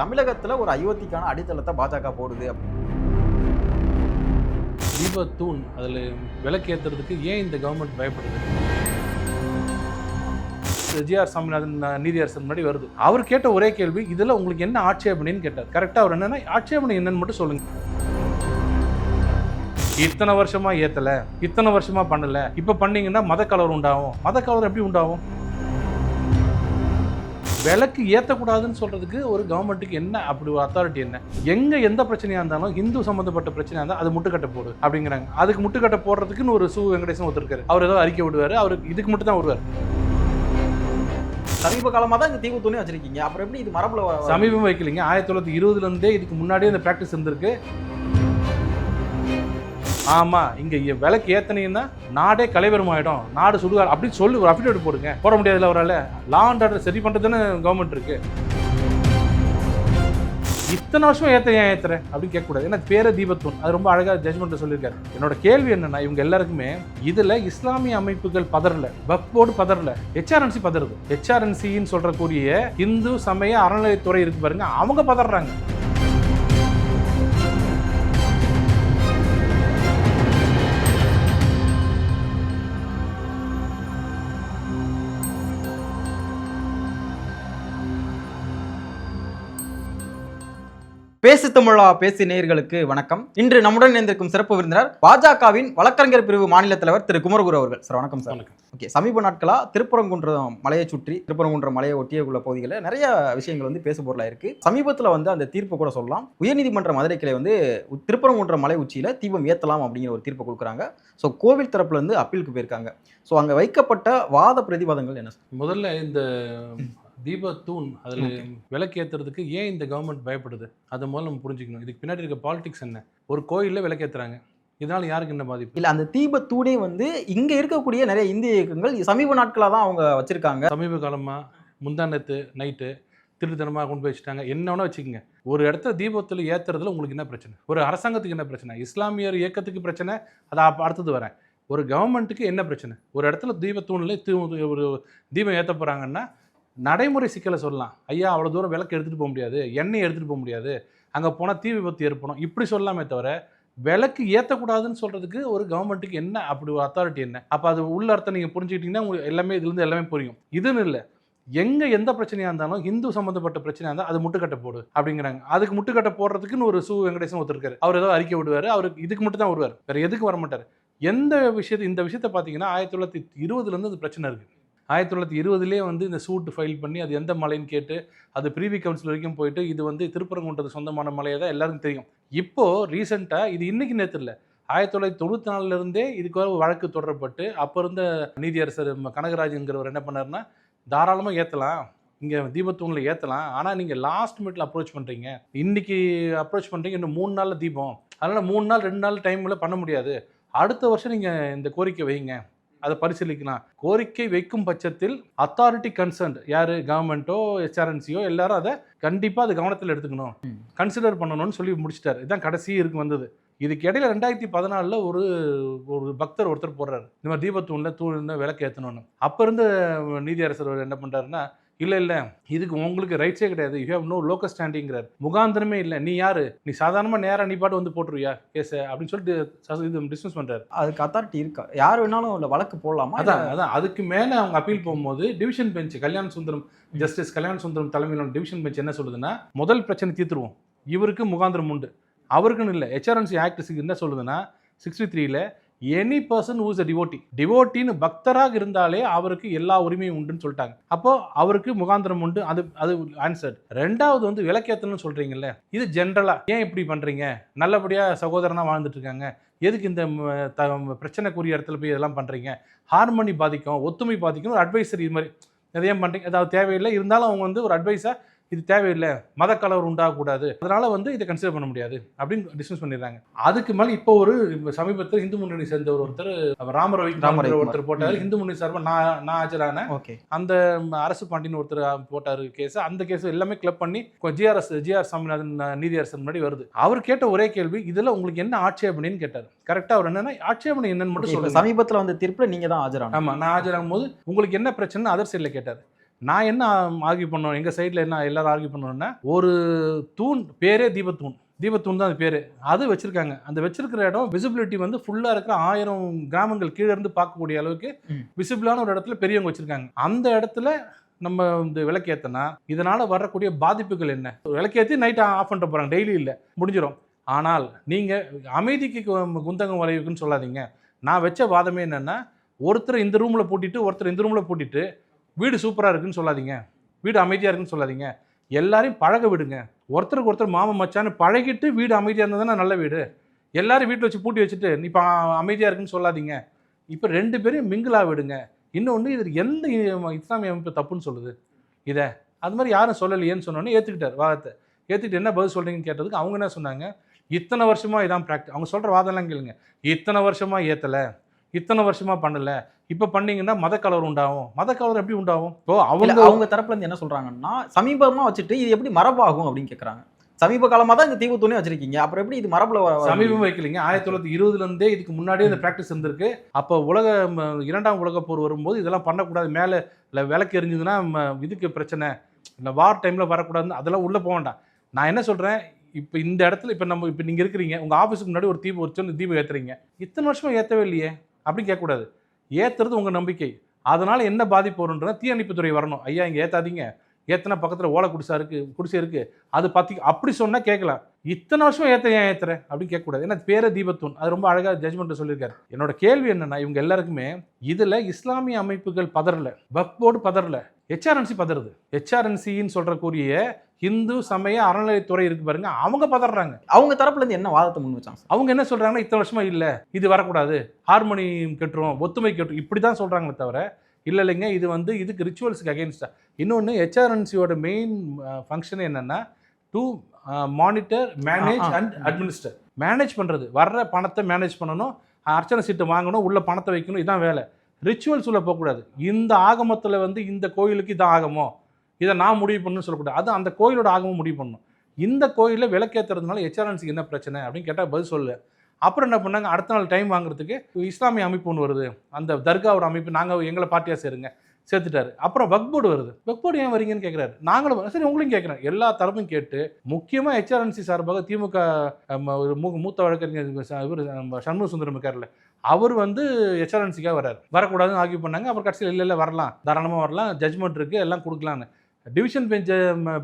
தமிழகத்துல ஒரு அயோத்திக்கான அடித்தளத்தை பாஜக போடுது தீபத்தூண் அதில் விளக்கேற்றுறதுக்கு ஏன் இந்த கவர்மெண்ட் பயப்படுது? ஜிஆர் சாமிநாதன் ந- நீதியரசர் முன்னாடி வருது. அவர் கேட்ட ஒரே கேள்வி இதில் உங்களுக்கு என்ன ஆட்சேபனைன்னு கேட்டார். கரெக்டாக அவர் என்னன்னா ஆட்சேபனை என்னன்னு மட்டும் சொல்லுங்க. இத்தனை வருஷமா ஏத்தல இத்தனை வருஷமா பண்ணல இப்ப பண்ணீங்கன்னா மத கலவரம் உண்டாகும். மத கலவரம் எப்படி உண்டாகும்? விளக்கு ஏற்றக்கூடாதுன்னு சொல்றதுக்கு ஒரு கவர்மெண்ட்டுக்கு என்ன அப்படி ஒரு அத்தாரிட்டி என்ன? எங்க எந்த பிரச்சனையா இருந்தாலும் இந்து சம்பந்தப்பட்ட பிரச்சனையா இருந்தால் அது முட்டுக்கட்டை போடு அப்படிங்கிறாங்க. அதுக்கு முட்டுக்கட்டை போடுறதுக்குன்னு ஒரு சு வெங்கடேசன் ஒருத்தர் இருக்காரு. அவர் ஏதோ அறிக்கை விடுவாரு. அவருக்கு இதுக்கு மட்டும் தான் வருவார் சமீப காலமா தான் இந்த தீவு தூணி வச்சிருக்கீங்க. அப்புறம் எப்படி இது மரபுல சமீபம் வைக்கலைங்க. ஆயிரத்தி தொள்ளாயிரத்தி இருபதுல இருந்தே இதுக்கு முன்னாடியே இந்த ப்ராக்டிஸ் இருந்திருக்கு. ஆமா இங்க விளக்கு ஏத்தனீங்கன்னா நாடே கலைவரும் ஆயிடும். நாடு சுடுகாடு அப்படின்னு சொல்லி ஒரு அஃபிடேவிட் போடுங்க. போட முடியாதுல அவரால். லா அண்ட் ஆர்டர் சரி பண்றதுன்னு கவர்மெண்ட் இருக்கு. இத்தனை வருஷம் ஏத்த ஏன் ஏத்துறேன் அப்படின்னு கேட்கக்கூடாது. ஏன்னா பேர தீபத்தூன் அது ரொம்ப அழகாக ஜட்மெண்ட்டை சொல்லியிருக்காரு. என்னோட கேள்வி என்னன்னா இவங்க எல்லாருக்குமே இதில் இஸ்லாமிய அமைப்புகள் பதறல பப்போடு பதறல ஹெச்ஆர்என்சி பதறுது. ஹெச்ஆர்என்சின்னு சொல்கிறக்கூடிய இந்து சமய அறநிலையத்துறை இருக்கு பாருங்க அவங்க பதறாங்க. பேசு தமிழா பேசு நேயர்களுக்கு வணக்கம். இன்று நம்முடன் இணைந்திருக்கும் சிறப்பு விருந்தினர் பாஜகவின் வழக்கறிஞர் பிரிவு மாநில தலைவர் திரு குமரகுரு அவர்கள். சார் வணக்கம் சார். ஓகே சமீப நாட்களா திருப்பரங்குன்றம் மலையை சுற்றி திருப்பரங்குன்றம் மலையை ஒட்டிய உள்ள பகுதிகளில் நிறைய விஷயங்கள் வந்து பேசு பொருளா இருக்கு. சமீபத்துல வந்து அந்த தீர்ப்பு கூட சொல்லலாம். உயர்நீதிமன்ற மதுரை கிளை வந்து திருப்பரங்குன்றம் மலை உச்சியில தீபம் ஏத்தலாம் அப்படிங்கிற ஒரு தீர்ப்பு கொடுக்குறாங்க. ஸோ கோவில் தரப்புல இருந்து அப்பீலுக்கு போயிருக்காங்க. ஸோ அங்க வைக்கப்பட்ட வாத பிரதிவாதங்கள் என்ன முதல்ல இந்த தீபத்தூண் அதில் விளக்கேற்றுறதுக்கு ஏன் இந்த கவர்மெண்ட் பயப்படுது? அதை முதல்ல நம்ம புரிஞ்சுக்கணும். இதுக்கு பின்னாடி இருக்க பாலிடிக்ஸ் என்ன? ஒரு கோயிலில் விளக்கேற்றுறாங்க இதனால யாருக்கு என்ன பாதிப்பு? இல்ல அந்த தீப தூணே வந்து இங்க இருக்கக்கூடிய நிறைய இந்திய இயக்கங்கள் சமீப நாட்களா தான் அவங்க வச்சிருக்காங்க. சமீப காலமாக முந்தானத்து நைட்டு திருத்தனமாக கொண்டு போய் வச்சுட்டாங்க. என்ன வேணா வச்சுக்கோங்க. ஒரு இடத்துல தீபத்தில் ஏற்றுறதுல உங்களுக்கு என்ன பிரச்சனை? ஒரு அரசாங்கத்துக்கு என்ன பிரச்சனை? இஸ்லாமியர் இயக்கத்துக்கு பிரச்சனை? அதை அடுத்தது வரேன். ஒரு கவர்மெண்ட்டுக்கு என்ன பிரச்சனை? ஒரு இடத்துல தீபத்தூணில் தீ ஒரு தீபம் ஏற்ற போகிறாங்கன்னா நடைமுறை சிக்கலை சொல்லலாம். ஐயா அவ்வளோ தூரம் விளக்கு எடுத்துகிட்டு போக முடியாது. எண்ணெய் எடுத்துகிட்டு போக முடியாது. அங்கே போனால் தீ விபத்து ஏற்படும். இப்படி சொல்லலாமே தவிர விளக்கு ஏற்றக்கூடாதுன்னு சொல்கிறதுக்கு ஒரு கவர்மெண்ட்டுக்கு என்ன அப்படி ஒரு அத்தாரிட்டி என்ன? அப்போ அது உள்ள அர்த்தம் நீங்கள் புரிஞ்சுக்கிட்டிங்கன்னா உங்களுக்கு எல்லாமே இதுலேருந்து எல்லாமே புரியும். இதுன்னு இல்லை. எங்கே எந்த பிரச்சனையாக இருந்தாலும் ஹிந்து சம்மந்தப்பட்ட பிரச்சனையாக இருந்தால் அது முட்டுக்கட்டை போடு அப்படிங்கிறாங்க. அதுக்கு முட்டுக்கட்டை போடுறதுக்குன்னு ஒரு சு வெங்கடேசன் ஒருத்தர் அவர் ஏதோ அறிக்கை விடுவார். அவருக்கு இதுக்கு மட்டும் தான் வருவார். வேறு எதுக்கு வர மாட்டார் எந்த விஷயத்து இந்த விஷயத்தை பார்த்தீங்கன்னா ஆயிரத்தி தொள்ளாயிரத்தி இருபதுலேருந்து அது பிரச்சனை இருக்குது ஆயிரத்தி தொள்ளாயிரத்தி இருபதுலேயே வந்து இந்த சூட் ஃபைல் பண்ணி அது எந்த மலைன்னு கேட்டு அது பிரிவி கவுன்சில் வரைக்கும் போயிட்டு இது வந்து திருப்பரங்குன்றது சொந்தமான மலையை தான் எல்லாருக்கும் தெரியும். இப்போது ரீசெண்டாக இது இன்னைக்கு நேற்று இல்லை. ஆயிரத்தி தொள்ளாயிரத்தி தொண்ணூற்றி நாலுலேருந்தே இதுக்கு வழக்கு தொடரப்பட்டு அப்போ இருந்த நீதியரசர் கனகராஜுங்கிறவர் என்ன பண்ணாருன்னா தாராளமாக ஏற்றலாம் இங்கே தீபத்தூணில் ஏற்றலாம் ஆனால் நீங்கள் லாஸ்ட் மினிட்ல அப்ரோச் பண்ணுறீங்க இன்னைக்கு அப்ரோச் பண்ணுறீங்க இன்னும் மூணு நாளில் தீபம். அதனால் மூணு நாள் ரெண்டு நாள் டைமில் பண்ண முடியாது. அடுத்த வருஷம் நீங்கள் இந்த கோரிக்கை வைங்க. அதை பரிசீலிக்கலாம். கோரிக்கை வைக்கும் பட்சத்தில் அத்தாரிட்டி கன்சர்ன்ட் யார்? கவர்மெண்ட்டோ ஹெச்ஆர்என்சியோ எல்லாரும் அதை கண்டிப்பாக அது கவனத்தில் எடுத்துக்கணும். கன்சிடர் பண்ணணும்னு சொல்லி முடிச்சிட்டாரு. இதுதான் கடைசி இருக்கு வந்தது. இதுக்கு இடையில ரெண்டாயிரத்தி பதினாலில் ஒரு ஒரு பக்தர் ஒருத்தர் போடுறாரு இந்த மாதிரி தீபத்தூணில் தூணில் விளக்கு ஏற்றணும்னு அப்போ இருந்த நீதியரசர் என்ன பண்ணுறாருன்னா இல்லை இல்லை. இதுக்கு உங்களுக்கு ரைட்ஸே கிடையாது. யூ ஹேவ் நோ லோக்கல் ஸ்டாண்டிங்கிறார் முகாந்திரமே இல்லை. நீ யாரு? நீ சாதாரணமாக நேராக நீ பாட்டு வந்து போட்டுருவியா? கேஸை அப்படின்னு சொல்லிட்டு இது டிஸ்மிஸ் பண்ணுறாரு அதுக்கு அத்தாரிட்டி இருக்கா? யார் வேணாலும் இல்ல வழக்கு போடலாமா? அதான் அதான். அதுக்கு மேலே அவங்க அப்பீல் போகும்போது division bench Kalyana Sundaram justice Kalyana Sundaram தலைமையிலான டிவிஷன் பெஞ்ச் என்ன சொல்லுதுன்னா முதல் பிரச்சனை தீர்த்துருவோம். இவருக்கு முகாந்திரம் உண்டு. அவருக்குன்னு இல்லை. ஹெச்ஆர்என்சி ஆக்ட் என்ன சொல்லுதுன்னா சிக்ஸ்டி த்ரீல any person whose a devotee டிவோட்டின்னு பக்தராக இருந்தாலே அவருக்கு எல்லா உரிமையும் உண்டுன்னு சொல்லிட்டாங்க. அப்போ அவருக்கு முகாந்திரம் உண்டு. அது அது ஆன்சர் ரெண்டாவது வந்து விளக்கேத்தணும்னு சொல்றீங்கல்ல இது ஜென்ரலா ஏன் இப்படி பண்றீங்க? நல்லபடியா சகோதரனா வாழ்ந்துட்டு இருக்காங்க. எதுக்கு இந்த த- பிரச்சனைக்குரிய இடத்துல போய் இதெல்லாம் பண்றீங்க? ஹார்மோனி பாதிக்கும் ஒத்துமை பாதிக்கும் ஒரு அட்வைசர் இது மாதிரி. எதையும் பண்றீங்க? அதாவது தேவையில்லை. இருந்தாலும் அவங்க வந்து ஒரு அட்வைஸை இது தேவையில்லை. மத கலவர் உண்டாகக்கூடாது. அதனால வந்து இதை கன்சிடர் பண்ண முடியாது அப்படின்னு டிஸ்மிஸ் பண்ணிடுறாங்க. அதுக்கு மேல இப்போ ஒரு சமீபத்தில் இந்து முன்னணி சேர்ந்த ஒரு ஒருத்தர் ராம ரவி. ஒருத்தர் போட்டாரு. இந்து முன்னணி சார்பா நான் நான் ஆஜரான ஓகே. அந்த அரசு பாண்டியன் ஒருத்தர் போட்டாரு கேஸ் அந்த கேஸ் எல்லாமே கிளப் பண்ணி ஜிஆர்எஸ் ஜிஆர் சாமிநாதன் அஹ், நீதியரசர் முன்னாடி வருது. அவர் கேட்ட ஒரே கேள்வி இதுல உங்களுக்கு என்ன ஆட்சேபனைன்னு கேட்டார். கரெக்டா அவர் என்னன்னா ஆட்சேபனை என்னன்னு மட்டும் இப்ப சொல்லுங்க. சமீபத்துல வந்த தீர்ப்புல நீங்க தான் ஆஜரான ஆமா நான் ஆஜராகும் போது உங்களுக்கு என்ன பிரச்சனை அதர் சைடில் கேட்டார். நான் என்ன ஆர்கியூ பண்ணோம்? எங்கள் சைடில் என்ன எல்லாரும் ஆர்கியூ பண்ணோம்னா ஒரு தூண் பேரே தீபத்தூண். தீபத்தூண் தான் அது பேர். அது வச்சுருக்காங்க. அந்த வச்சிருக்கிற இடம் விசிபிலிட்டி வந்து ஃபுல்லாக இருக்கிற ஆயிரம் கிராமங்கள் கீழே இருந்து பார்க்கக்கூடிய அளவுக்கு. விசிபிளான ஒரு இடத்துல பெரியவங்க வச்சுருக்காங்க. அந்த இடத்துல நம்ம இந்த விளக்கேற்றினா இதனால் வரக்கூடிய பாதிப்புகள் என்ன? விளக்கேற்றி நைட் ஆஃப் பண்ணிட்டு போகிறாங்க டெய்லி இல்லை. முடிஞ்சிடும் ஆனால் நீங்கள் அமைதிக்கு குந்தகம் வரைவுக்குன்னு சொல்லாதீங்க. நான் வச்ச வாதமே என்னென்னா ஒருத்தர் இந்த ரூமில் பூட்டிட்டு ஒருத்தர் இந்த ரூமில் பூட்டிட்டு வீடு சூப்பராக இருக்குன்னு சொல்லாதீங்க. வீடு அமைதியாக இருக்குன்னு சொல்லாதீங்க. எல்லாரையும் பழக விடுங்க. ஒருத்தருக்கு ஒருத்தர் மாமன் மச்சான்னு பழகிட்டு வீடு அமைதியாக இருந்தால் தானே நல்ல வீடு. எல்லாரும் வீட்டில் வச்சு பூட்டி வச்சுட்டு நீ இப்போ அமைதியாக இருக்குன்னு சொல்லாதீங்க. இப்போ ரெண்டு பேரையும் மிங்கிளாக விடுங்க. இன்னொன்று இது எந்த இஸ்லாமிய அமைப்பு தப்புன்னு சொல்லுது. இதை அது மாதிரி யாரும் சொல்லலையேன்னு சொன்னோன்னே ஏற்றுக்கிட்டார் வாதத்தை. ஏற்றுக்கிட்டு என்ன பதில் சொல்கிறீங்கன்னு கேட்டதுக்கு அவங்க என்ன சொன்னாங்க? இத்தனை வருஷமாக இதான் ப்ராக்டிஸ் அவங்க சொல்கிற வாதம்லாம் கேளுங்க. இத்தனை வருஷமாக ஏற்றலை இத்தனை வருஷமா பண்ணல. இப்போ பண்ணீங்கன்னா மத கலவரம் உண்டாகும். மத கலவரம் எப்படி உண்டாகும்? இப்போ அவங்க அவங்க தரப்புல இருந்து என்ன சொல்றாங்கன்னா சமீபமா வச்சுட்டு இது எப்படி மரபாகும் அப்படின்னு கேக்குறாங்க. சமீப காலமா தான் இந்த தீவு தூணே வச்சிருக்கீங்க. அப்புறம் எப்படி இது மரபுல சமீபம்? வைக்கலைங்க. ஆயிரத்தி தொள்ளாயிரத்தி இருபதுல இருந்தே இதுக்கு முன்னாடியே இந்த ப்ராக்டிஸ் இருந்திருக்கு. அப்போ உலக இரண்டாம் உலக போர் வரும்போது இதெல்லாம் பண்ணக்கூடாது. மேலே இல்லை விளக்கு எரிஞ்சதுன்னா இதுக்கு பிரச்சனை. இல்லை வார் டைமில் வரக்கூடாதுன்னு அதெல்லாம் உள்ளே போக வேண்டாம். நான் என்ன சொல்கிறேன் இப்போ இந்த இடத்துல இப்போ நம்ம இப்போ நீங்கள் இருக்கிறீங்க. உங்கள் ஆஃபீஸுக்கு முன்னாடி ஒரு தீபம் வச்சு தீபம் ஏற்றுறீங்க இத்தனை வருஷமா ஏற்றவே இல்லையே. அப்படின்னு கேட்கக்கூடாது. ஏற்றுறது உங்கள் நம்பிக்கை. அதனால் என்ன பாதிப்பு வரும்ன்றத தீயணைப்புத்துறை வரணும். ஐயா இங்கே ஏற்றாதீங்க ஏத்தனா பக்கத்தில் ஓலை குடிசா இருக்குது குடிசை இருக்குது அது பற்றி அப்படி சொன்னால் கேட்கலாம். இத்தனை வருஷம் ஏற்ற ஏன் ஏற்றுறேன் அப்படின்னு கேட்கக்கூடாது. ஏன்னா பேர தீபத்தூன் அது ரொம்ப அழகாக ஜட்ஜ்மெண்ட் சொல்லியிருக்காரு. என்னோட கேள்வி என்னென்னா இவங்க எல்லாருக்குமே இதில் இஸ்லாமிய அமைப்புகள் பதறல. வக்ஃப் போர்டு பதறல ஹெச்ஆர்என்சி பதறுது. ஹெச்ஆர்என்சின்னு சொல்கிற கூறிய இந்து சமய அறநிலையத்துறை இருக்கு பாருங்க அவங்க பதறாங்க. அவங்க தரப்புல இருந்து என்ன வாதத்தை முன் வச்சாங்க? அவங்க என்ன சொல்றாங்கன்னா இத்தனை வருஷமா இல்ல இது வரக்கூடாது ஹார்மோனி கெட்டுரும் ஒத்துமை கெட்டுரும் இப்படி தான் சொல்றாங்களே தவிர இல்லை இல்லைங்க இது வந்து இதுக்கு ரிச்சுவல்ஸுக்கு அகேன்ஸ்டா இன்னொன்று ஹெச்ஆர்என்சியோட மெயின் ஃபங்க்ஷன் என்னன்னா to monitor manage. And administer manage பண்ணுறது வர்ற பணத்தை மேனேஜ் பண்ணணும் அர்ச்சனை சீட்டு வாங்கணும் உள்ள பணத்தை வைக்கணும் இதான் வேலை. ரிச்சுவல்ஸ் உள்ள போகக்கூடாது. இந்த ஆகமத்தில் வந்து இந்த கோயிலுக்கு இதான் ஆகமோ இதை நான் முடிவு பண்ணுன்னு சொல்லக்கூடாது அது அந்த கோயிலோட ஆகமும் முடிவு பண்ணணும். இந்த கோயிலில் விளக்கேற்றுறதுனால எச்ஆர்என்சிக்கு என்ன பிரச்சனை அப்படின்னு கேட்டால் பதில் சொல்லு அப்புறம் என்ன பண்ணாங்க? அடுத்த நாள் டைம் வாங்குறதுக்கு இஸ்லாமிய அமைப்பு ஒன்று வருது. அந்த தர்காவோட அமைப்பு நாங்கள் எங்களை பார்ட்டியாக சேருங்க சேர்த்துட்டாரு. அப்புறம் வக் போர்டு வருது. வக் போர்டு ஏன் வரீங்கன்னு கேட்குறாரு நாங்களும் சரி உங்களையும் கேட்குறேன் எல்லா தரப்பும் கேட்டு முக்கியமாக ஹெச்ஆர்என்சி சார்பாக திமுக ஒரு மூ- மூத்த வழக்கறிஞர் இவர் நம்ம சண்முக சுந்தரம் இருக்கார்ல அவர் வந்து ஹெச்ஆர்என்சிக்காக வராரு. வரக்கூடாதுன்னு ஆகி பண்ணாங்க. அப்புறம் கடைசியில் இல்லை இல்லை வரலாம். தாராளமாக வரலாம். ஜட்மெண்ட் இருக்குது எல்லாம் கொடுக்கலான்னு டிவிஷன் பெஞ்ச்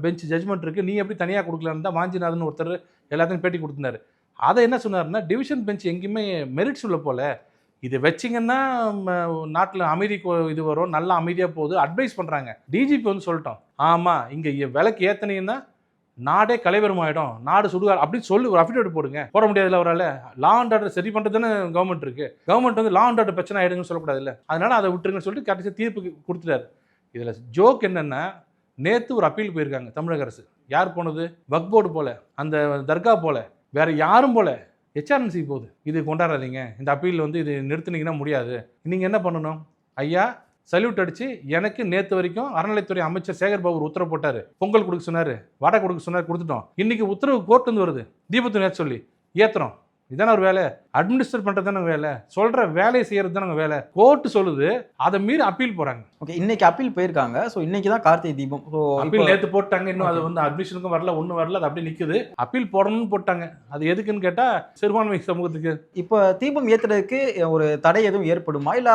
பெஞ்ச் ஜட்மெண்ட் இருக்குது நீ எப்படி தனியாக கொடுக்கலான்னு தான் வாஞ்சிநாதன் ஒருத்தர் எல்லாத்தையும் பேட்டி கொடுத்துனாரு. அதை என்ன சொன்னார்னா டிவிஷன் பெஞ்ச் எங்கேயுமே மெரிட்ஸ் உள்ள போல. இது வச்சிங்கன்னா நாட்டில் அமைதி கோ- இது வரும். நல்லா அமைதியாக போகுது. அட்வைஸ் பண்ணுறாங்க டிஜிபி வந்து சொல்லிட்டோம். ஆமாம் இங்கே விலைக்கு ஏற்றினீங்கன்னா நாடே கலைவரும் ஆகிடும் நாடு சுடுகார் அப்படின்னு சொல்லி ஒரு அஃபிடேவிட் போடுங்க. போட முடியாதுல்ல அவரால். லா அண்ட் ஆர்டர் சரி பண்ணுறது தானே கவர்மெண்ட் இருக்குது கவர்மெண்ட் வந்து லா அண்ட் ஆர்டர் பிரச்சனை ஆயிடுங்கன்னு சொல்லக்கூடாதுல்ல. அதனால் அதை விட்டுருங்கன்னு சொல்லிட்டு கடைசி தீர்ப்பு கொடுத்துட்டாரு. இதில் ஜோக் என்னென்னா நேற்று ஒரு அப்பீல் போயிருக்காங்க தமிழக அரசு. யார் போனது? வக் போர்டு போல அந்த தர்கா போல வேற யாரும் போல. ஹெச்ஆர்என்சி போகுது. இது கொண்டாடாதீங்க. இந்த அப்பீல் வந்து இது நிறுத்தினீங்கன்னா முடியாது. நீங்கள் என்ன பண்ணணும்? ஐயா சல்யூட் அடிச்சு எனக்கு நேற்று வரைக்கும் அறநிலைத்துறை அமைச்சர் சேகர் பாபு உத்தரவு போட்டார். பொங்கல் கொடுக்க சொன்னார். வடை கொடுக்க சொன்னார். கொடுத்துட்டோம். இன்னைக்கு உத்தரவு கோர்ட்டு வந்து வருது. தீபத்து நேற்று சொல்லி. ஏத்துறோம். இதான ஒரு வேலை. அட்மினிஸ்டர் பண்ணுறது தானே வேலை. சொல்கிற வேலையை செய்கிறது தானே வேலை. கோர்ட்டு சொல்லுது. அதை மீறி அப்பீல் போகிறாங்க ஓகே இன்னைக்கு அப்பீல் போயிருக்காங்க. ஸோ இன்னைக்கு தான் கார்த்திகை தீபம். ஸோ அப்பீல் நேத்து போட்டாங்க. இன்னும் அது வந்து அட்மிஷனுக்கும் வரல ஒன்றும் வரல அது அப்படியே நிக்குது. அப்பீல் போடணும்னு போட்டாங்க. அது எதுக்குன்னு கேட்டா சிறுபான்மை சமூகத்துக்கு. இப்போ தீபம் ஏத்துறதுக்கு ஒரு தடை எதுவும் ஏற்படுமா? இல்ல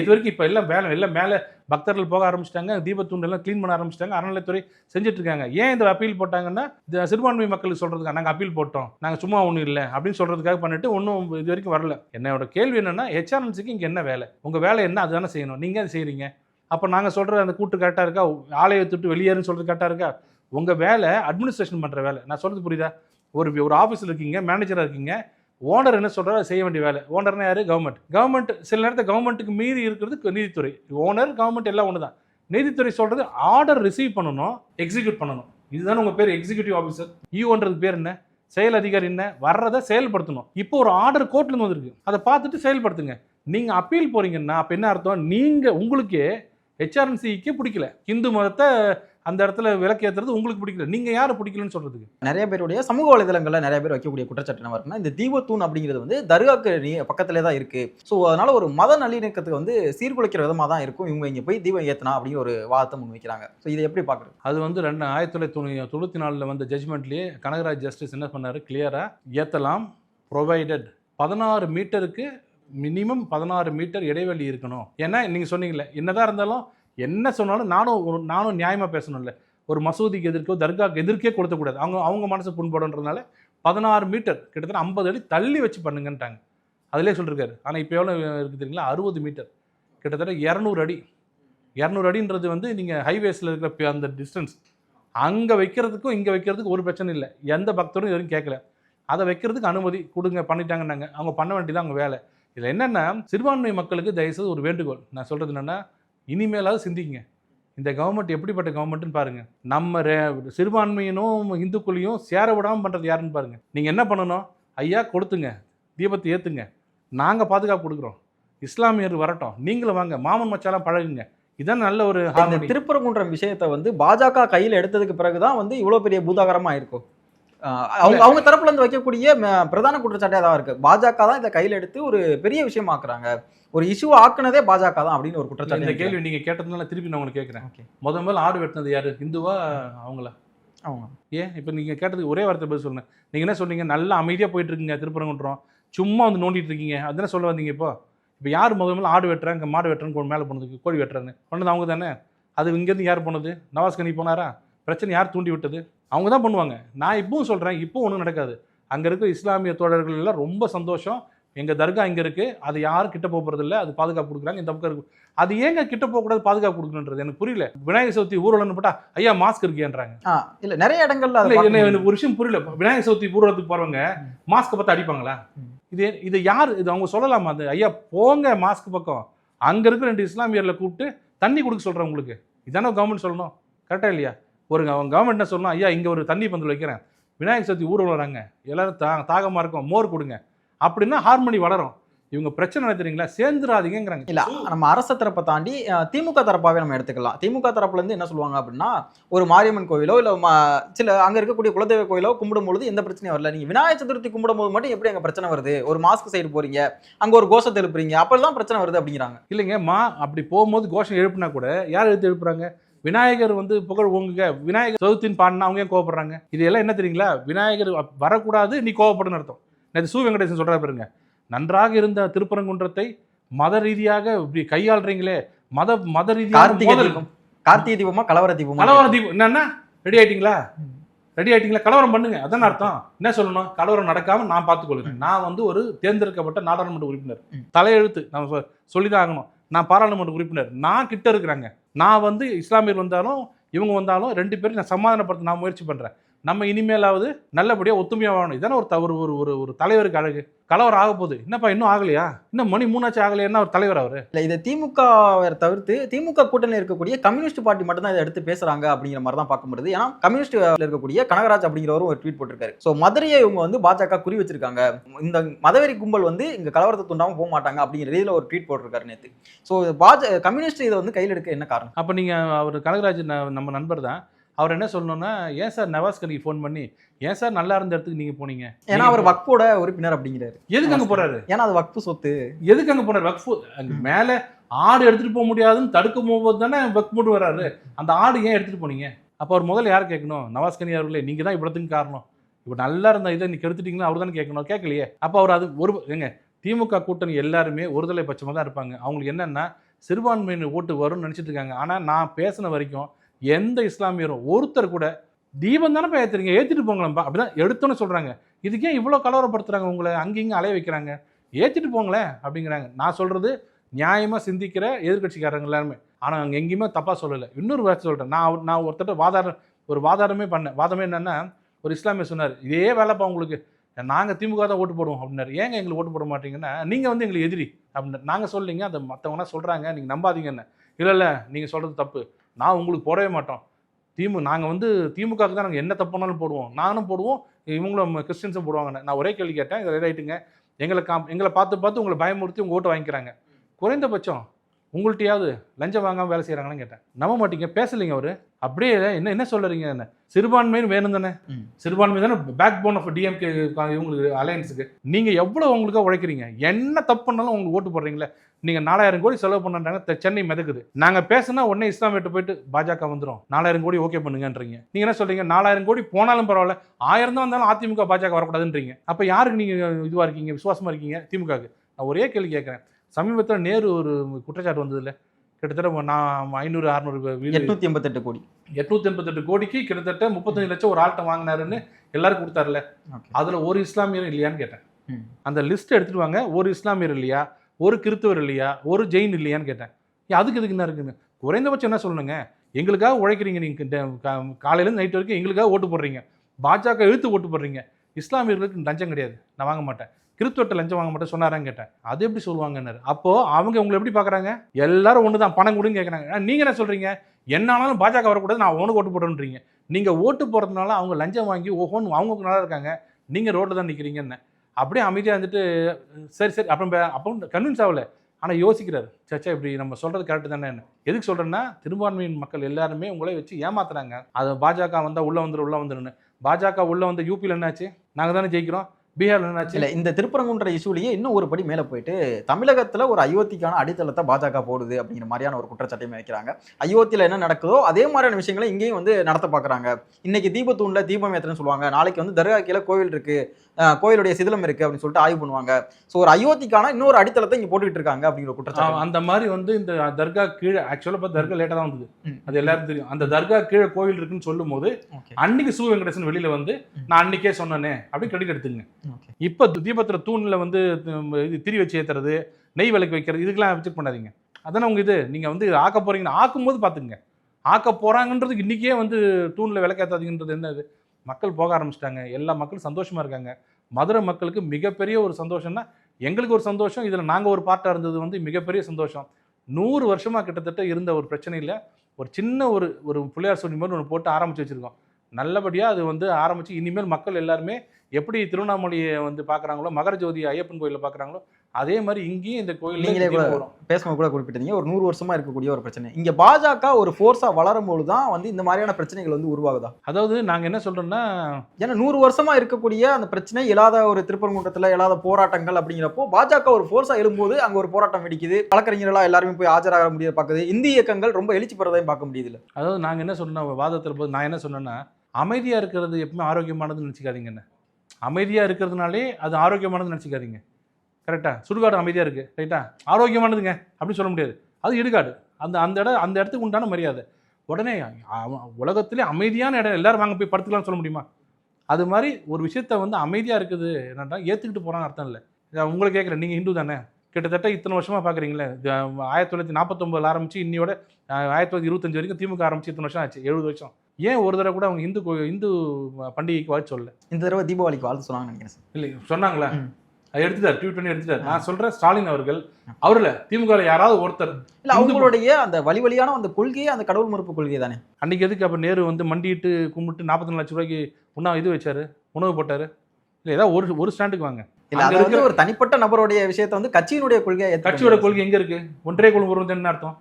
இது வரைக்கும் இப்ப எல்லாம் வேலை எல்லாம் மேல பக்தர்கள் போக ஆரம்பிச்சிட்டாங்க. தீபத்துண்டு எல்லாம் க்ளீன் பண்ண ஆரம்பிச்சிட்டாங்க. அறநிலைத்துறை செஞ்சுட்டு இருக்காங்க. ஏன் இந்த அப்பீல் போட்டாங்கன்னா இந்த சிறுபான்மை மக்களுக்கு சொல்றதுக்கு நாங்க அப்பீல் போட்டோம். நாங்க சும்மா ஒண்ணும் இல்லை. அப்படின்னு சொல்றதுக்காக பண்ணிட்டு ஒன்றும் இது வரைக்கும் வரல. என்னோட கேள்வி என்னன்னா ஹெச்ஆர்என்சிக்கு இங்க என்ன வேலை? உங்க வேலை என்ன? அதுதானே செய்யணும். நீங்க அதை செய்றீங்க அப்போ நாங்கள் சொல்கிற அந்த கூட்டு கரெக்டாக இருக்கா? ஆலயத்தை விட்டு வெளியேறுன்னு சொல்கிறது கரெக்டாக இருக்கா? உங்கள் வேலை அட்மினிஸ்ட்ரேஷன் பண்ணுற வேலை. நான் சொல்கிறது புரியுதா? ஒரு ஒரு ஆஃபீஸில் இருக்கீங்க மேனேஜராக இருக்கீங்க ஓனர் என்ன சொல்கிறாரோ செய்ய வேண்டிய வேலை. ஓனர்னா யார்? கவர்மெண்ட் கவர்மெண்ட் சில நேரத்தில் கவர்மெண்ட்டுக்கு மீறி இருக்கிறது நீதித்துறை. ஓனர் கவர்மெண்ட் எல்லாம் ஒன்று தான் நீதித்துறை சொல்கிறது ஆர்டர் ரிசீவ் பண்ணணும் எக்ஸிக்யூட் பண்ணணும். இதுதானே உங்கள் பேர்? எக்ஸிக்யூட்டிவ் ஆஃபீஸர் ஈஓன்றது பேர் என்ன? செயல் அதிகாரி என்ன? வர்றதை செயல்படுத்தணும். இப்போ ஒரு ஆர்டர் கோர்ட்லேருந்து வந்திருக்கு. அதை பார்த்துட்டு செயல்படுத்துங்க. நீங்கள் அப்பீல் போகிறீங்கன்னா அப்போ என்ன அர்த்தம்? நீங்கள் உங்களுக்கே ஹெச்ஆர்என்சிக்கு பிடிக்கல. இந்து மதத்தை அந்த இடத்துல விளக்கு ஏத்துறது உங்களுக்கு பிடிக்கல. நீங்க யாரை பிடிக்கலன்னு சொல்றதுக்கு? நிறைய பேருடைய சமூக வலைதளங்கள்ல நிறைய பேர் வைக்கக்கூடிய குற்றச்சாட்டு என்ன இருக்குன்னா இந்த தீபத்தூண் அப்படிங்கிறது வந்து தர்காக்கு பக்கத்திலே தான் இருக்கு. ஸோ அதனால ஒரு மத நல்லிணக்கத்துக்கு வந்து சீர்குலைக்கிற விதமா தான் இருக்கும். இவங்க இங்க போய் தீபம் ஏத்தனா அப்படிங்கிற ஒரு வாதத்தை முன்வைக்கிறாங்க. ஸோ இதை எப்படி பாக்குறது அது வந்து ரெண்டு ஆயிரத்தி தொள்ளாயிரத்தி தொண்ணூ தொண்ணூற்றி நாலில் வந்த ஜட்ஜ்மெண்ட்லேயே கனகராஜ் ஜஸ்டிஸ் என்ன பண்ணாரு? கிளியராக ஏற்றலாம் ப்ரொவைடட் பதினாறு மீட்டருக்கு மினிமம் பதினாறு மீட்டர் இடைவெளி இருக்கணும். ஏன்னா நீங்கள் சொன்னீங்களே என்னதான் இருந்தாலும் என்ன சொன்னாலும் நானும் நானும் நியாயமாக பேசணும்ல. ஒரு மசூதிக்கு எதிர்க்கோ தர்காக்கு எதிர்க்கே கொடுத்தக்கூடாது அவங்க அவங்க மனசு புண்படுன்றதுனால பதினாறு மீட்டர் கிட்டத்தட்ட ஐம்பது அடி தள்ளி வச்சு பண்ணுங்கன்ட்டாங்க. அதிலே சொல்லியிருக்காரு ஆனால் இப்போ எவ்வளோ இருக்குது தெரியுங்களா? அறுபது மீட்டர். கிட்டத்தட்ட இரநூறு அடி. இரநூறு அடின்றது வந்து நீங்கள் ஹைவேஸில் இருக்கிற அந்த டிஸ்டன்ஸ். அங்கே வைக்கிறதுக்கும் இங்கே வைக்கிறதுக்கும் ஒரு பிரச்சனை இல்லை. எந்த பக்தரும் எதுவும் கேட்கல அதை வைக்கிறதுக்கு அனுமதி கொடுங்க பண்ணிட்டாங்கன்னாங்க. அவங்க பண்ண வேண்டியது அவங்க வேலை. இதில் என்னென்னா சிறுபான்மை மக்களுக்கு தயவுசெய்து ஒரு வேண்டுகோள். நான் சொல்கிறது என்னென்னா இனிமேலாவது சிந்திங்க. இந்த கவர்மெண்ட் எப்படிப்பட்ட கவர்மெண்ட்னு பாருங்க. நம்ம ரே- சிறுபான்மையினும் இந்துக்களையும் சேர விடாமல் பண்ணுறது யாருன்னு பாருங்க. நீங்கள் என்ன பண்ணணும்? ஐயா கொடுத்துங்க. தீபத்தை ஏற்றுங்க நாங்கள் பாதுகாப்பு கொடுக்குறோம். இஸ்லாமியர் வரட்டும். நீங்களும் வாங்க. மாமன் மச்சாலாம் பழகுங்க. இதான் நல்ல ஒரு. திருப்பரங்குன்றம் விஷயத்தை வந்து பாஜக கையில் எடுத்ததுக்கு பிறகுதான் வந்து இவ்வளவு பெரிய பூதாகரமா இருக்கும் அவங்க அவங்க தரப்புல இருந்து வைக்கக்கூடிய பிரதான குற்றச்சாட்டே தான் இருக்கு. பாஜக தான் இதை கையில் எடுத்து ஒரு பெரிய விஷயம் ஆக்குறாங்க. ஒரு இஷ்யூ ஆக்குனதே பாஜக தான் அப்படின்னு ஒரு இந்த குற்றச்சாட்டு கேள்வி நீங்க கேட்டதுனால திருப்பி நான் உங்களுக்கு கேட்குறேன். முத முதல்ல ஆடு வெட்டினது யாரு? இந்துவா அவங்களா? அவங்க. ஏன்? இப்போ நீங்க கேட்டதுக்கு ஒரே வார்த்தை பதில் சொல்லுங்க. நீங்க என்ன சொன்னீங்க நல்லா அமைதியா போயிட்டு இருக்கீங்க திருப்பரங்குன்றம். சும்மா வந்து நோண்டிட்டு இருக்கீங்க. அதுதானே சொல்ல வந்தீங்க இப்போ? இப்போ யார் முத முதல்ல ஆடு வெட்டுறாங்க மாடு வெட்டுறேன்னு மேலே போனதுக்கு கோழி வெட்டுறாங்க? பண்ணது அவங்க தானே அது இங்கேருந்து யார் போனது? நவாஸ் கனி போனாரா? பிரச்சனை யார் தூண்டி விட்டது? அவங்க தான் பண்ணுவாங்க. நான் இப்பவும் சொல்றேன் இப்போ ஒன்றும் நடக்காது. அங்க இருக்க இஸ்லாமிய தோழர்கள் எல்லாம் ரொம்ப சந்தோஷம். எங்க தர்கா இங்க இருக்கு. அது யாரும் கிட்ட போக போறது இல்ல அது பாதுகாப்பு கொடுக்குறாங்க. இந்த பக்கம் இருக்கு. அது ஏங்க கிட்ட போக கூடாது பாதுகாப்பு கொடுக்கணுன்றது எனக்கு புரியல. விநாயகர் சதுர்த்தி ஊர்வலம்னு போட்டா ஐயா மாஸ்க் இருக்கேன்றாங்க இல்ல நிறைய இடங்கள்ல இல்ல. எனக்கு ஒரு விஷயம் புரியல. விநாயகர் சதுர்த்தி ஊர்வலத்துக்கு போறவங்க மாஸ்க் பார்த்து அடிப்பாங்களா. இது இது யார்? இது அவங்க சொல்லலாமா? அது ஐயா போங்க மாஸ்க் பக்கம். அங்க இருக்கிற ரெண்டு இஸ்லாமியர்ல கூப்பிட்டு தண்ணி கொடுக்க சொல்றேன் உங்களுக்கு. இதானே கவர்மெண்ட் சொல்லணும். கரெக்டா இல்லையா? ஒரு அவங்க கவர்மெண்ட் என்ன சொல்லணும் ஐயா இங்க ஒரு தண்ணி பந்தல் வைக்கிறேன். விநாயகர் சதுர்த்தி ஊர்வலம் வராங்க எல்லாரும் தா தாகமா இருக்கும். மோர் கொடுங்க. அப்படின்னா ஹார்மோனி வளரும். இவங்க பிரச்சனை தெரியுங்களா? சேர்ந்துடாதீங்கிறாங்க இல்ல நம்ம அரச தரப்பை தாண்டி திமுக தரப்பாவே நம்ம எடுத்துக்கலாம். திமுக தரப்புல இருந்து என்ன சொல்லுவாங்க அப்படின்னா ஒரு மாரியம்மன் கோயிலோ இல்ல ம- சில அங்க இருக்கக்கூடிய குலதெய்வ கோயிலோ கும்பிடும் பொழுது எந்த பிரச்சனையும் வரல. நீங்க விநாயகர் சதுர்த்தி கும்பிடும் போது மட்டும் எப்படி அங்க பிரச்சனை வருது? ஒரு மாஸ்க் சைடு போறீங்க அங்க ஒரு கோஷத்தை எழுப்புறீங்க அப்பதான் பிரச்சனை வருது அப்படிங்கிறாங்க. இல்லைங்க மா அப்படி போகும்போது கோஷம் எழுப்புனா கூட யார் எடுத்து எழுப்புறாங்க? விநாயகர் வந்து புகழ் ஓங்குங்க விநாயகர் சதுர்த்தின்னு பாடினா அவங்க ஏன் கோவப்படுறாங்க? இது எல்லாம் என்ன தெரியுங்களா? விநாயகர் வரக்கூடாது நீ கோவப்படுன்னு அர்த்தம். நேற்று சு. வெங்கடேசன் சொல்றா பாருங்க. நன்றாக இருந்த திருப்பரங்குன்றத்தை மத ரீதியாக இப்படி கையாளுறீங்களே மத மத ரீதியாக கார்த்திகை தீபம். கலவர தீபமா? கலவர தீபம். என்னன்னா ரெடி ஆயிட்டீங்களா? ரெடி ஆயிட்டீங்களா? கலவரம் பண்ணுங்க. அதான் அர்த்தம். என்ன சொல்லணும்? கலவரம் நடக்காம நான் பார்த்துக்கொள்கிறேன். நான் வந்து ஒரு தேர்ந்தெடுக்கப்பட்ட நாடாளுமன்ற உறுப்பினர். தலையெழுத்து. நம்ம சொல்லிதான் ஆகணும். நான் பாராளுமன்ற உறுப்பினர். நான் கிட்ட இருக்கிறாங்க. நான் வந்து இஸ்லாமியர் வந்தாலும் இவங்க வந்தாலும் ரெண்டு பேரும் நான் சமாதானப்படுத்த நான் முயற்சி பண்ணுறேன் நம்ம இனிமேலாவது நல்லபடியா ஒத்துமையா வாழணும். இதானே ஒரு தவறு ஒரு ஒரு ஒரு தலைவருக்கு அழகு. கலவரம் ஆக போகுது என்னப்பா இன்னும் ஆகலையா? இன்னும் மணி மூணாச்சு ஆகலையா ஒரு தலைவர் அவரு. இல்ல இதை திமுக தவிர்த்து திமுக கூட்டணியில் இருக்கக்கூடிய கம்யூனிஸ்ட் பார்ட்டி மட்டும் தான் இதை எடுத்து பேசுறாங்க அப்படிங்கிற மாதிரி தான் பார்க்க முடியுது. ஏன்னா கம்யூனிஸ்ட் இருக்கக்கூடிய கனகராஜ் அப்படிங்கிறவரும் ஒரு ட்வீட் போட்டிருக்காரு. ஸோ மதுரையை இவங்க வந்து பாஜக குறி வச்சிருக்காங்க. இந்த மதவெறி கும்பல் வந்து இங்க கலவரத்தை தூண்டாம போக மாட்டாங்க அப்படிங்கிற ரீதியில் ஒரு ட்வீட் போட்டிருக்காரு நேத்து. ஸோ பாஜ கம்யூனிஸ்ட் இதை வந்து கையில் எடுக்க என்ன காரணம்? அப்போ நீங்கள் அவர் கனகராஜ் நம்ம நண்பர் தான். அவர் என்ன சொல்லணும்னா ஏன் சார் நவாஸ் கனிக்கு ஃபோன் பண்ணி ஏன் சார் நல்லா இருந்த இடத்துக்கு நீங்கள் போனீங்க? ஏன்னா அவர் வக்போட உறுப்பினர் அப்படிங்கிறாரு. எதுக்கு அங்கே போறாரு? ஏன்னா அது வக்பு சொத்து. எதுக்கு அங்கே போனார் வக்ஃபு அங்க மேலே ஆடு எடுத்துகிட்டு போக முடியாதுன்னு தடுக்க போகும்போது தானே வக் மூட்டு வராரு. அந்த ஆடு ஏன் எடுத்துகிட்டு போனீங்க? அப்போ அவர் முதல்ல யார் கேட்கணும்? நவாஸ் கனி அவர்களே நீங்கள் தான் இவ்வளோத்துக்கு காரணம். இப்போ நல்லா இருந்த இதை நீ கெடுத்துட்டீங்களா? அவர் தானே கேட்கணும். கேட்கலையே. அப்போ அவர் அது ஒரு ஏங்க திமுக கூட்டணி எல்லாருமே ஒருதலை பட்சமாக தான் இருப்பாங்க. அவங்களுக்கு என்னென்னா சிறுபான்மையினர் ஓட்டு வரும்னு நினச்சிட்டு இருக்காங்க. ஆனால் நான் பேசின வரைக்கும் எந்த இஸ்லாமியரும் ஒருத்தர் கூட தீபம் தானே ஏற்றுறீங்க ஏற்றிட்டு போங்களேன்ப்பா அப்படிதான் எடுத்தோன்னு சொல்கிறாங்க இதுக்கே இவ்வளோ கலவரப்படுத்துகிறாங்க உங்களை? அங்கே இங்கே அலைய வைக்கிறாங்க. ஏற்றிட்டு போங்களேன் அப்படிங்கிறாங்க. நான் சொல்கிறது நியாயமாக சிந்திக்கிற எதிர்க்கட்சிக்காரங்க எல்லாருமே. ஆனால் அங்கே எங்கேயுமே தப்பாக சொல்லலை. இன்னொரு வேலை சொல்கிறேன் நான் நான் ஒருத்தட்ட வாதாரம் ஒரு வாதாரமே பண்ணேன். வாதமே என்னென்னா ஒரு இஸ்லாமிய சொன்னார் இதே வேலைப்பா உங்களுக்கு. நாங்கள் திமுக தான் ஓட்டு போடுவோம் அப்படின்னாரு. ஏங்க எங்களுக்கு ஓட்டு போட மாட்டீங்கன்னா நீங்கள் வந்து எங்களுக்கு எதிரி. அப்படின்னு நாங்கள் சொல்லிங்க அதை மற்றவங்கன்னா சொல்கிறாங்க நீங்கள் நம்பாதீங்க என்ன இல்லை இல்லை நீங்கள் சொல்கிறது தப்பு. நான் உங்களுக்கு போடவே மாட்டோம். திமு நாங்கள் வந்து திமுகவுக்கு தான் நாங்கள் என்ன தப்புனாலும் போடுவோம். நானும் போடுவோம் இவங்களும் கிறிஸ்டின்ஸும் போடுவாங்கன்னு. நான் ஒரே கேள்வி கேட்டேன் இதில் ரைட்டுங்க எங்களை காம் எங்களை பார்த்து பார்த்து உங்களை பயமுறுத்தி உங்கள் ஓட்டு வாங்கிக்கிறாங்க. குறைந்தபட்சம் உங்கள்கிட்டயாவது லஞ்சம் வாங்காம வேலை செய்கிறாங்கன்னு கேட்டேன். நம்ப மாட்டீங்க பேசலைங்க அவரு. அப்படியே என்ன என்ன சொல்றீங்க என்ன? சிறுபான்மைன்னு வேணும் தானே. சிறுபான்மை தானே பேக் போன் ஆஃப் டிஎம்கே இவங்களுக்கு அலையன்ஸுக்கு நீங்க எவ்வளவு உங்களுக்காக உழைக்கிறீங்க? என்ன தப்பு பண்ணாலும் உங்களுக்கு ஓட்டு போடுறீங்களே? நீங்க நாலாயிரம் கோடி செலவு பண்ணுறாங்க சென்னை மிதக்குது. நாங்க பேசினா உடனே இஸ்லாமியிட்ட போயிட்டு பாஜக வந்துரும். நாலாயிரம் கோடி ஓகே பண்ணுங்கன்றீங்க. நீங்க என்ன சொல்றீங்க? நாலாயிரம் கோடி போனாலும் பரவாயில்ல. ஆயிரம் தான் வந்தாலும் அதிமுக பாஜக வரக்கூடாதுன்றீங்க. அப்ப யாருக்கு நீங்க இதுவா இருக்கீங்க? விசுவாசமா இருக்கீங்க? திமுகவுக்கு. நான் ஒரே கேள்வி கேட்கறேன். சமீபத்தில் நேரு ஒரு குற்றச்சாட்டு வந்ததுல. கிட்டத்தட்ட நான் ஐநூறு அறுநூறு எட்நூத்தி எண்பத்தெட்டு கோடி. எட்நூத்தி எண்பத்தெட்டு கோடிக்கு கிட்டத்தட்ட முப்பத்தஞ்சு லட்சம் ஒரு ஆள்கிட்ட வாங்கினாருன்னு எல்லாரும் கொடுத்தாருல. அதுல ஒரு இஸ்லாமியர் இல்லையான்னு கேட்டேன். அந்த லிஸ்ட் எடுத்துட்டு வாங்க. ஒரு இஸ்லாமியர் இல்லையா? ஒரு கிறிஸ்தவர் இல்லையா? ஒரு ஜெயின் இல்லையான்னு கேட்டேன். அதுக்கு இதுக்கு என்ன இருக்குன்னு? குறைந்தபட்சம் என்ன சொல்லணுங்க? எங்களுக்காக உழைக்கிறீங்க நீங்க காலையில நைட் வரைக்கும் எங்களுக்காக ஓட்டு போடுறீங்க. பாஜக இழுத்து ஓட்டு போடுறீங்க. இஸ்லாமியர்களுக்கு லஞ்சம் கிடையாது. நான் வாங்க மாட்டேன். கிறிஸ்துவட்ட லஞ்சம் வாங்க மாட்டேன் சொன்னாரான்னு கேட்டேன். அது எப்படி சொல்லுவாங்கன்னாரு. அப்போது அவங்க உங்களை எப்படி பார்க்குறாங்க எல்லாரும் ஒன்று தான் பணம் கொடுன்னு கேட்குறாங்க நீங்கள் என்ன சொல்கிறீங்க என்னானாலும் பாஜக வரக்கூடாது நான் அவனுக்கு ஓட்டு போடுறேன்றீங்க. நீங்கள் ஓட்டு போடுறதுனால அவங்க லஞ்சம் வாங்கி ஓஹோன்னு அவங்க நல்லா இருக்காங்க. நீங்கள் ரோட்டில் தான் நிற்கிறீங்கன்னு அப்படியே அமைதியாக இருந்துட்டு சரி சரி அப்புறம் பே- அப்புறம் கன்வின்ஸ் ஆகல. ஆனால் யோசிக்கிறாரு. சச்சா இப்படி நம்ம சொல்கிறது கரெக்டு தானே எதுக்கு சொல்கிறேன்னா திரும்பான்மையின் மக்கள் எல்லாருமே உங்களை வச்சு ஏமாத்துறாங்க. அது பாஜக வந்தால் உள்ளே வந்துடும் உள்ளே வந்துடுன்னு பாஜக உள்ளே வந்த யூபியில் என்னாச்சு? நாங்கள் தானே ஜெயிக்கிறோம். பீகார்ல என்னாச்சு? இல்ல இந்த திருப்பரங்குன்ற இஷ்யூலயே இன்னும் ஒரு படி மேல போயிட்டு தமிழகத்துல ஒரு அயோத்திக்கான அடித்தளத்தை பாஜக போடுது அப்படிங்கிற மாதிரியான ஒரு குற்றச்சாட்டையும் வைக்கிறாங்க. அயோத்தியில என்ன நடக்குதோ அதே மாதிரியான விஷயங்களை இங்கேயும் வந்து நடத்த பாக்குறாங்க. இன்னைக்கு தீபத்தூண்ல தீபம் ஏத்துறேன்னு சொல்லுவாங்க. நாளைக்கு வந்து தர்கா கீழே கோவில் இருக்கு. கோயிலுடைய சிதிலம் இருக்கு அப்படின்னு சொல்லிட்டு ஆய்வு பண்ணுவாங்க. சோ ஒரு அயோத்திக்கான இன்னொரு அடித்தளத்தை இங்க போட்டுக்கிட்டு இருக்காங்க அப்படிங்கிற குற்றச்சாட்டு. அந்த மாதிரி வந்து இந்த தர்கா கீழே ஆக்சுவலாக பார்த்து தர்கா லேட்டாக தான் வந்தது. அது எல்லாருக்கும் தெரியும். அந்த தர்கா கீழே கோவில் இருக்குன்னு சொல்லும் போது அன்னைக்கு சு வெங்கடேசன் வெளியில வந்து. நான் அன்னைக்கே சொன்னேனே அப்படி கிரெடிட் எடுத்துங்க இப்போ தீபத்தில் தூணில் வந்து இது திரி வச்சு ஏற்றுறது நெய் விளக்கு வைக்கிறது இதுக்கெல்லாம் விசிட் பண்ணாதீங்க. அதானே உங்கள் இது. நீங்கள் வந்து ஆக்க போகிறீங்கன்னா ஆக்கும்போது ஆக்க போகிறாங்கன்றதுக்கு இன்றைக்கே வந்து தூணில் விளக்கேற்றாதீங்கன்றது என்ன இது? மக்கள் போக ஆரம்பிச்சிட்டாங்க. எல்லா மக்களும் சந்தோஷமாக இருக்காங்க. மதுரை மக்களுக்கு மிகப்பெரிய ஒரு சந்தோஷம்னா எங்களுக்கு ஒரு சந்தோஷம். இதில் நாங்கள் ஒரு பார்ட்டாக இருந்தது வந்து மிகப்பெரிய சந்தோஷம். நூறு வருஷமாக கிட்டத்தட்ட இருந்த ஒரு பிரச்சனையில் ஒரு சின்ன ஒரு ஒரு பிள்ளையார் சொல்லி மாதிரி ஒன்று போட்டு ஆரம்பித்து வச்சுருக்கோம். நல்லபடியாக அது வந்து ஆரம்பித்து இனிமேல் மக்கள் எல்லாருமே எப்படி திருவண்ணாமலையை வந்து பார்க்குறாங்களோ மகர ஜோதி ஐயப்பன் கோயிலில் பார்க்குறாங்களோ அதே மாதிரி இங்கேயும் இந்த நீங்களே கூட கோயில் பேசும்போது கூட குறிப்பிட்டீங்க ஒரு நூறு வருஷமா இருக்கக்கூடிய ஒரு பிரச்சனை. இங்க பாஜக ஒரு ஃபோர்ஸா வளரும் பொழுது தான் வந்து இந்த மாதிரியான பிரச்சனைகள் வந்து உருவாகுதா? அதாவது நாங்கள் என்ன சொல்கிறோம்னா ஏன்னா நூறு வருஷமா இருக்கக்கூடிய அந்த பிரச்சனை இல்லாத ஒரு திருப்பரங்குன்றத்துல இல்லாத போராட்டங்கள் அப்படிங்கிறப்போ பாஜக ஒரு ஃபோர்ஸா எழும்போது அங்க ஒரு போராட்டம் வெடிக்குது. வழக்கறிஞர்களா எல்லாருமே போய் ஆஜராக முடியாது பார்க்குது. இந்திய இயக்கங்கள் ரொம்ப எழுச்சி பெறதையும் பார்க்க முடியுது இல்ல அதாவது நாங்கள் என்ன சொன்னோம் வாதத்தில் போது நான் என்ன சொன்னேன்னா அமைதியாக இருக்கிறது எப்பவுமே ஆரோக்கியமானதுன்னு நினச்சிக்காதீங்க என்ன. அமைதியாக இருக்கிறதுனாலே அது ஆரோக்கியமானதுன்னு நினச்சிக்காதீங்க. கரெக்டாக சுடுகாடு அமைதியாக இருக்குது ரைட்டா ஆரோக்கியமானதுங்க அப்படின்னு சொல்ல முடியாது. அது இடுகாடு. அந்த அந்த இடம் அந்த இடத்துக்கு உண்டான மரியாதை. உடனே உலகத்திலே அமைதியான இடம் எல்லோரும் வாங்க போய் படுத்துக்கலாம்னு சொல்ல முடியுமா? அது மாதிரி ஒரு விஷயத்த வந்து அமைதியாக இருக்குது என்னென்னா ஏற்றுக்கிட்டு போகிறாங்க அர்த்தம் இல்லை. உங்களை கேட்குறேன். நீங்கள் ஹிந்து தானே? கிட்டத்தட்ட இத்தனை வருஷமாக பார்க்குறீங்களே ஆயிரத்தி தொள்ளாயிரத்தி நாற்பத்தொம்பதில் ஆரம்பித்து இன்னையோட ஆயிரத்தி தொள்ளாயிரத்தி இருபத்தஞ்சு வரைக்கும் திமுக ஆரம்பித்து இத்தனை வருஷம் ஆச்சு. எழுபது வருஷம். ஏன் ஒரு தடவை கூட அவங்க இந்து இந்து பண்டிகைக்கு வாழ்த்து சொல்லல? இந்த தடவை தீபாவளிக்கு வாழ்த்து சொன்னாங்கன்னு நினைக்கிறேன் சார். இல்லை சொன்னாங்களா. அது எடுத்துட்டார் ட்வீட் பண்ணி எடுத்துட்டார். நான் சொல்றேன் ஸ்டாலின் அவர்கள் அவர்ல திமுக யாராவது ஒருத்தர் இல்ல அவங்களுடைய அந்த வழி வழியான அந்த கொள்கையே அந்த கடவுள் மறுப்பு கொள்கை தானே? அன்னைக்கு எதுக்கு அப்ப நேரு வந்து மண்டிட்டு கும்பிட்டு நாற்பத்தி லட்சம் ரூபாய்க்கு உணவு இது வச்சாரு? உணவு போட்டாரு? இல்லை ஏதாவது ஒரு ஒரு ஸ்டாண்டுக்கு வாங்க. இல்ல ஒரு தனிப்பட்ட நபருடைய விஷயத்தை வந்து கட்சியினுடைய ஏத்துக்க கட்சியோட. கொள்கை எங்க இருக்கு? ஒன்றே குழு உருவம் என்ன அர்த்தம்.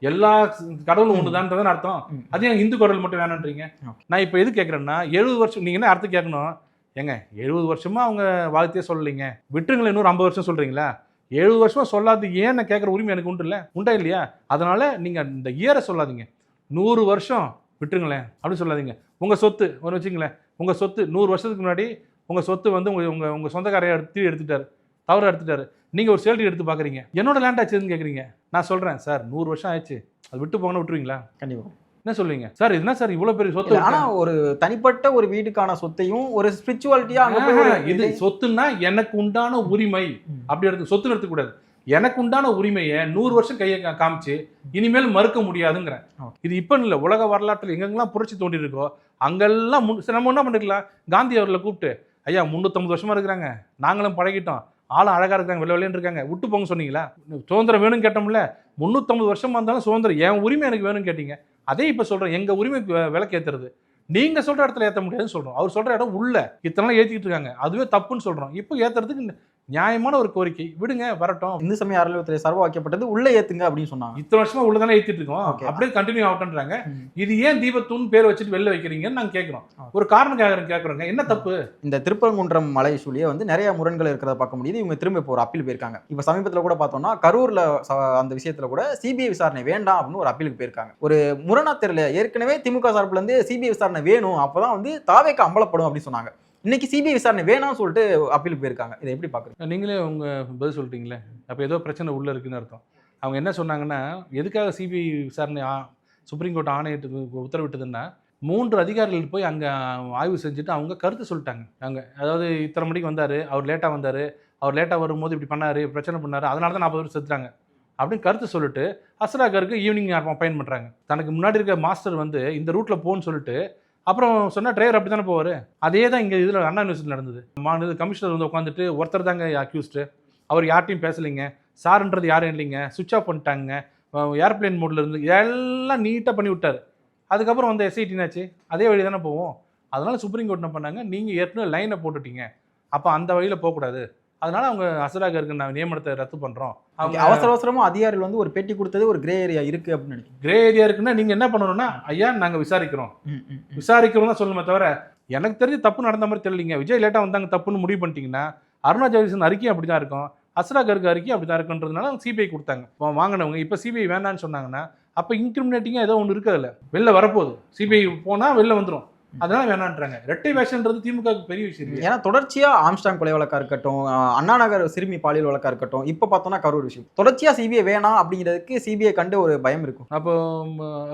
எல்லா கடவுளும் ம். ஒண்ணுதான் அர்த்தம். அது ஏன் இந்து கடவுள் மட்டும் வேணுன்றீங்க. நான் இப்போ எது கேட்குறேன்னா எழுபது வருஷம் நீங்க என்ன அர்த்தம் கேட்கணும் ஏங்க எழுபது வருஷமா அவங்க வாழ்த்தையே சொல்லலைங்க. விட்டுருங்களேன் இன்னொரு ஐம்பது வருஷம் சொல்றீங்களா? எழுபது வருஷமா சொல்லாது ஏன் நான் கேட்குற உரிமை எனக்கு உண்டு இல்லை உண்டா இல்லையா? அதனால நீங்க இந்த இயரை சொல்லாதீங்க. நூறு வருஷம் விட்டுருங்களேன் அப்படின்னு சொல்லாதீங்க. உங்க சொத்து ஒரு வச்சுங்களேன் உங்க சொத்து நூறு வருஷத்துக்கு முன்னாடி உங்க சொத்து வந்து உங்க உங்க உங்க சொந்தக்காரைய எடுத்து எடுத்துட்டாரு. தவறு எடுத்துட்டாரு. நீங்க ஒரு சேல்ரி எடுத்து பாக்குறீங்க. என்னோட லேண்ட் ஆச்சுன்னு கேக்குறீங்க. நான் சொல்றேன் சார் நூறு வருஷம் ஆயிடுச்சு. அது விட்டு போகணும் விட்டுருவீங்களா? கண்டிப்பா. என்ன சொல்லுவீங்க சார் இதுனா சார் இவ்வளவு பெரிய சொத்து இல்ல, ஆனா ஒரு தனிப்பட்ட ஒரு வீட்டுக்கான சொத்தையும் ஒரு ஸ்பிரிச்சுவாலிட்டியா அங்க போய் ஒரு ஆஹா, இது சொத்துன்னா எனக்கு உண்டான உரிமை. அப்படி எடுத்து சொத்து எடுத்துக்கூடாது. எனக்கு உண்டான உரிமையை நூறு வருஷம் கையை காமிச்சு இனிமேல் மறுக்க முடியாதுங்கிறேன். இது இப்ப இல்ல உலக வரலாற்றில் எங்கெங்கெல்லாம் புரட்சி தோண்டி இருக்கோ அங்கெல்லாம் முன் நம்ம என்ன பண்ணிருக்கலாம்? காந்தி அவர்களை கூப்பிட்டு ஐயா முந்நூற்றம்பது வருஷமா இருக்கிறாங்க. நாங்களும் பழகிட்டோம். ஆளும் அழகாக இருக்காங்க வெள்ள வெள்ளையன்னு இருக்காங்க. விட்டு போங்க சொன்னீங்களா? சுதந்திரம் வேணும்னு கேட்டோம்ல முந்நூற்றம்பது வருஷமாக இருந்தாலும் சுதந்திரம். என் உரிமை எனக்கு வேணும்னு கேட்டீங்க. அதே இப்போ சொல்கிறேன் எங்கள் உரிமைக்கு வி- ஏற்றுறது நீங்கள் சொல்கிற இடத்துல ஏற்ற முடியாதுன்னு சொல்கிறோம் அவர் சொல்கிற இடம் உள்ள. இத்தனை ஏற்றிக்கிட்டு இருக்காங்க. அதுவே தப்புன்னு சொல்கிறோம் இப்போ ஏற்றுறதுக்கு நியாயமான ஒரு கோரிக்கை. விடுங்க வரட்டும். இந்து சமய அறநிலையத்துறை சர்வாக்கப்பட்டது உள்ள ஏத்துங்க அப்படின்னு சொன்னாங்க. இத்தனை வருஷமா உள்ளதானே ஏத்திட்டு இருக்கோம். அப்படியே கண்டினியூ ஆகட்டும்ன்றாங்க. இது ஏன் தீபத்தூன் பேர் வச்சுட்டு வெளில வைக்கிறீங்கன்னு நாங்க கேட்கிறோம். ஒரு காரணம் கேட்கறோங்க என்ன தப்பு? இந்த திருப்பரங்குன்றம் மலை சூழியே வந்து நிறைய முரண்கள் இருக்கிறத பார்க்க முடியுது. இவங்க திரும்ப இப்போ ஒரு அப்பீல் போயிருக்காங்க. இப்போ சமீபத்தில் கூட பார்த்தோம்னா கரூர்ல அந்த விஷயத்துல கூட சிபிஐ விசாரணை வேண்டாம் அப்படின்னு ஒரு அப்பீலுக்கு போயிருக்காங்க. ஒரு முரணா தெரியல ஏற்கனவே திமுக சார்பில் இருந்து சிபிஐ விசாரணை வேணும். அப்பதான் வந்து தாவேக்கு அம்பலப்படும் அப்படின்னு சொன்னாங்க. இன்னைக்கு சிபிஐ விசாரணை வேணாம்னு சொல்லிட்டு அப்பீலுக்கு போயிருக்காங்க. இதை எப்படி பாக்குறீங்க நீங்களே உங்க பதில் சொல்லிட்டீங்களே அப்போ ஏதோ பிரச்சனை உள்ள இருக்குன்னு அர்த்தம். அவங்க என்ன சொன்னாங்கன்னா எதுக்காக சிபிஐ விசாரணை ஆ- சுப்ரீம் கோர்ட் ஆணையத்துக்கு உத்தரவிட்டதுன்னா மூன்று அதிகாரிகள் போய் அங்கே ஆய்வு செஞ்சுட்டு அவங்க கருத்து சொல்லிட்டாங்க. அங்கே அதாவது இத்தனை மணிக்கு வந்தார் அவர் லேட்டாக வந்தார் அவர் லேட்டாக வரும்போது இப்படி பண்ணார் பிரச்சனை பண்ணார் அதனால தான் நாற்பது பேர் செத்துட்டாங்க. அப்படின்னு கருத்து சொல்லிட்டு அஸ்ராகருக்கு ஈவினிங் அப்பாயின் பண்ணுறாங்க தனக்கு முன்னாடி இருக்க மாஸ்டர் வந்து இந்த ரூட்டில் போன்னு சொல்லிட்டு அப்புறம் சொன்னால் டிரைவர் அப்படி தானே போவார்? அதே தான் இங்கே இதில் அண்ணா யூனிவர்சிட்டி நடந்தது. மாநில கமிஷனர் வந்து உட்காந்துட்டு ஒருத்தர் தாங்க அக்யூஸ்டு அவர் யார்ட்டையும் பேசலைங்க. சார்ன்றது யாரும் இல்லைங்க. சுவிட்ச் ஆஃப் பண்ணிட்டாங்க. ஏர்பிளேன் மோட்ல இருந்து எல்லாம் நீட்டாக பண்ணி விட்டார். அதுக்கப்புறம் வந்து எஸ்ஐடினாச்சு அதே வழி தானே போவோம். அதனால் சுப்ரீம் கோர்ட் என்ன பண்ணாங்க? நீங்கள் ஏற்கனவே லைனை போட்டுட்டீங்க. அப்போ அந்த வழியில் போகக்கூடாது. அதனால அவங்க அசராகருக்கு நான் நியமனத்தை ரத்து பண்ணுறோம் அவங்க அவசர அவசரமா அதிகாரிகள் வந்து ஒரு பேட்டி கொடுத்தது ஒரு கிரே ஏரியா இருக்கு அப்படின்னு நினைக்கிறேன் கிரே ஏரியா இருக்குன்னா நீங்கள் என்ன பண்ணணும்னா ஐயா நாங்கள் விசாரிக்கிறோம். விசாரிக்கிறோம் தான் சொல்லணுமே தவிர எனக்கு தெரிஞ்சு தப்பு நடந்த மாதிரி தெரியலீங்க. விஜய் லேட்டாக வந்தாங்க தப்புன்னு முடிவு பண்ணிட்டீங்கன்னா அருணா ஜெகதீசன் அறிக்கையும் அப்படி தான் இருக்கும் அஸ்ராகருக்கு அறிக்கை அப்படி தான் இருக்குன்றதுனால சிபிஐ கொடுத்தாங்க. இப்போ வாங்கினவங்க இப்போ சிபிஐ வேண்டாம்னு சொன்னாங்கன்னா அப்போ இன்கிரிமினேட்டிங்காக ஏதோ ஒன்று இருக்குது அதில். வெளில வரப்போகுது. சிபிஐ போனால் வெளில வந்துடும் அதனால வேணான்றாங்க. ரெட்டை வேஷன்றது திமுக பெரிய விஷயம் ஏன்னா தொடர்ச்சியா ஆம்ஸ்டாங் கொலை வழக்கா இருக்கட்டும் அண்ணா நகர் சிறுமி பாலியல் வழக்கா இருக்கட்டும் இப்போ பார்த்தோம்னா கரூர் விஷயம். தொடர்ச்சியா சிபிஐ வேணாம் அப்படிங்கிறதுக்கு சிபிஐ கண்டு ஒரு பயம் இருக்கும். அப்போ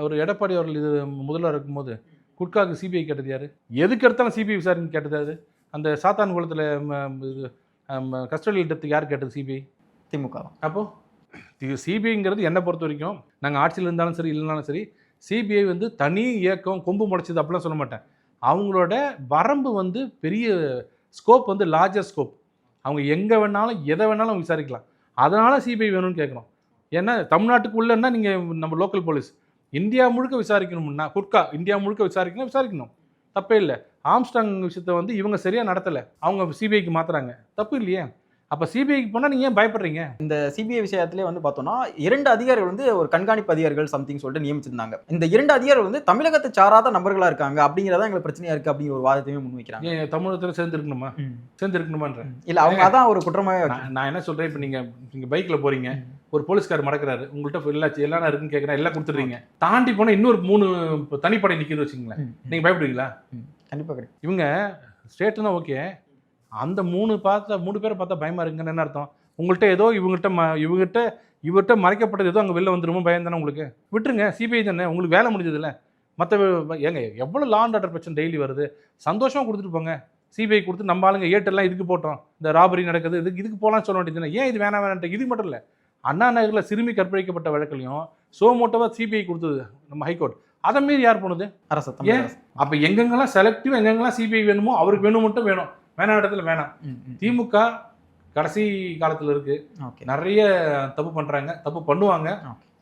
ஒரு எடப்பாடி அவர்கள் இது முதல்வர் இருக்கும்போது குட்காக்கு சிபிஐ கேட்டது யாரு? எதுக்கு எடுத்தாலும் சிபிஐ விசாரணை கேட்டது அது அந்த சாத்தான் குளத்தில் கஸ்டடியல் டெத்துக்கு யார் கேட்டது சிபிஐ திமுக தான் அப்போ சிபிஐங்கிறது என்னை பொறுத்த வரைக்கும் நாங்கள் ஆட்சியில் இருந்தாலும் சரி இல்லைனாலும் சரி சிபிஐ வந்து தனி இயக்கம் கொம்பு முளைச்சது அப்படிலாம் சொல்ல மாட்டேன். அவங்களோட வரம்பு வந்து பெரிய ஸ்கோப் வந்து லார்ஜர் ஸ்கோப் அவங்க எங்கே வேணாலும் எதை வேணாலும் விசாரிக்கலாம். அதனால் சிபிஐ வேணும்னு கேட்குறோம். ஏன்னா தமிழ்நாட்டுக்குள்ளேன்னா நீங்கள் நம்ம லோக்கல் போலீஸ் இந்தியா முழுக்க விசாரிக்கணும்னா குட்கா இந்தியா முழுக்க விசாரிக்கணும் விசாரிக்கணும். தப்பே இல்லை. ஆம்ஸ்டாங் விஷயத்தை வந்து இவங்க சரியாக நடத்தலை. அவங்க சிபிஐக்கு மாற்றுறாங்க தப்பு இல்லையே. அப்போ சிபிஐக்கு போனால் நீங்கள் ஏன் பயப்படுறீங்க? இந்த சிபிஐ விஷயத்திலே வந்து பார்த்தோம்னா இரண்டு அதிகாரிகள் வந்து ஒரு கண்காணிப்பு அதிகாரிகள் சம்திங் சொல்லிட்டு நியமிச்சிருந்தாங்க. இந்த இரண்டு அதிகாரிகள் வந்து தமிழகத்தை சாராத நபர்களா இருக்காங்க அப்படிங்கிறதா எங்களுக்கு பிரச்சனையா இருக்கு அப்படிங்கிற ஒரு வாதத்தையும் முன்வைக்கிறாங்க. தமிழகத்தில் சேர்ந்து இருக்கணுமா சேர்ந்து இருக்கணுமான்ற இல்ல அவங்க அதான் ஒரு குற்றமாவே வச்சு- நான் என்ன சொல்றேன் இப்போ நீங்க நீங்க பைக்ல போறீங்க ஒரு போலீஸ்கார் மடக்கிறாரு உங்கள்கிட்ட எல்லாம் எல்லாம் இருக்குன்னு கேட்குறேன் எல்லாம் கொடுத்துட்றீங்க. தாண்டி போனா இன்னொரு மூணு தனிப்படை நிக்குது வச்சுங்களேன் ம், ம், நீங்க பயப்படுவீங்களா? ம். கண்டிப்பா கிடைக்கும் இவங்க ஸ்டேட்னா ஓகே அந்த மூணு பார்த்தா மூணு பேரை பார்த்தா பயமா இருக்குன்னு என்ன அர்த்தம்? உங்கள்கிட்ட ஏதோ இவங்ககிட்ட ம இவங்ககிட்ட இவர்கிட்ட மறைக்கப்பட்டது ஏதோ அங்கே வெளில வந்துருமோ பயம் தானே உங்களுக்கு? விட்டுருங்க சிபிஐ தானே உங்களுக்கு வேலை முடிஞ்சதில்ல. மற்ற ஏங்க எவ்வளோ லாண்ட் ஆர்டர் பிரச்சனை டெய்லி வருது? சந்தோஷமா கொடுத்துட்டு போங்க. சிபிஐ கொடுத்து நம்ம ஆளுங்க ஏட்டெல்லாம் இதுக்கு போட்டோம். இந்த ராபரி நடக்குது இதுக்கு இதுக்கு போகலாம்னு சொல்ல வேண்டியது ஏன் இது வேணாம் வேணான்ட்டு இது மட்டும் இல்லை. அண்ணா நகரில் சிறுமி கற்பழிக்கப்பட்ட வழக்குலையும் சோமோட்டோவாக சிபிஐ கொடுத்தது நம்ம ஹைகோர்ட் அதை மீறி யார் போனது? அரசு ஏன்? அப்போ எங்கெங்கெல்லாம் செலக்டிவ் எங்கெங்கெல்லாம் சிபிஐ வேணுமோ அவருக்கு வேணும் மட்டும் வேணும். வேணாம் இடத்துல வேணாம். திமுக கடைசி காலத்துல இருக்கு. நிறைய தப்பு பண்றாங்க. தப்பு பண்ணுவாங்க.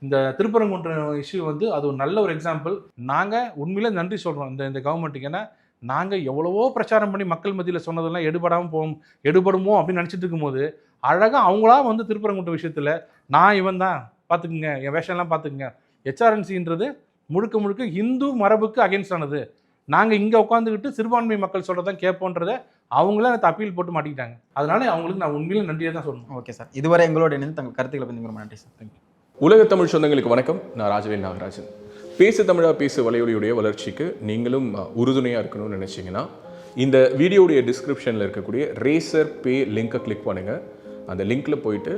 இந்த திருப்பரங்குன்றம் இஷ்யூ வந்து அது ஒரு நல்ல ஒரு எக்ஸாம்பிள் நாங்க உண்மையிலே நன்றி சொல்றோம். இந்த இந்த கவர்மெண்ட்டுக்கு ஏன்னா நாங்க எவ்வளவோ பிரச்சாரம் பண்ணி மக்கள் மத்தியில சொன்னதெல்லாம் எடுபடாம போகும் எடுபடுமோ அப்படின்னு நினைச்சிட்டு இருக்கும்போது அழகா அவங்களா வந்து திருப்பரங்குன்றம் விஷயத்துல நான் இவன் தான் பாத்துக்குங்க என் வேஷம்லாம் பாத்துக்குங்க. ஹெச்ஆர்என்சின்றது முழுக்க முழுக்க இந்து மரபுக்கு அகேன்ஸ்ட் ஆனது. நாங்க இங்க உட்காந்துக்கிட்டு சிறுபான்மை மக்கள் சொல்றதான் கேட்போன்றத அவங்களே அந்த அப்பீல் போட்டு மாட்டிக்கிட்டாங்க. அதனால அவங்களுக்கு நான் உண்மையிலே நன்றியை தான் சொல்லணும். ஓகே சார் இதுவரை எங்களோட இணைந்து தங்கள் கருத்துக்களை பற்றி ரொம்ப நன்றி சார் உலக தமிழ் சொந்தங்களுக்கு வணக்கம். நான் ராஜவேல் நாகராஜன். பேசு தமிழா பேசு வலையொலியுடைய வளர்ச்சிக்கு நீங்களும் உறுதுணையாக இருக்கணும்னு நினச்சிங்கன்னா இந்த வீடியோடைய டிஸ்கிரிப்ஷனில் இருக்கக்கூடிய ரேசர் பே லிங்கை கிளிக் பண்ணுங்கள் அந்த லிங்க்கில் போயிட்டு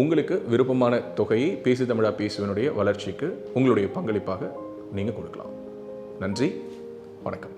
உங்களுக்கு விருப்பமான தொகையை பேசு தமிழா பேசுவனுடைய வளர்ச்சிக்கு உங்களுடைய பங்களிப்பாக நீங்கள் கொடுக்கலாம். நன்றி. வணக்கம்.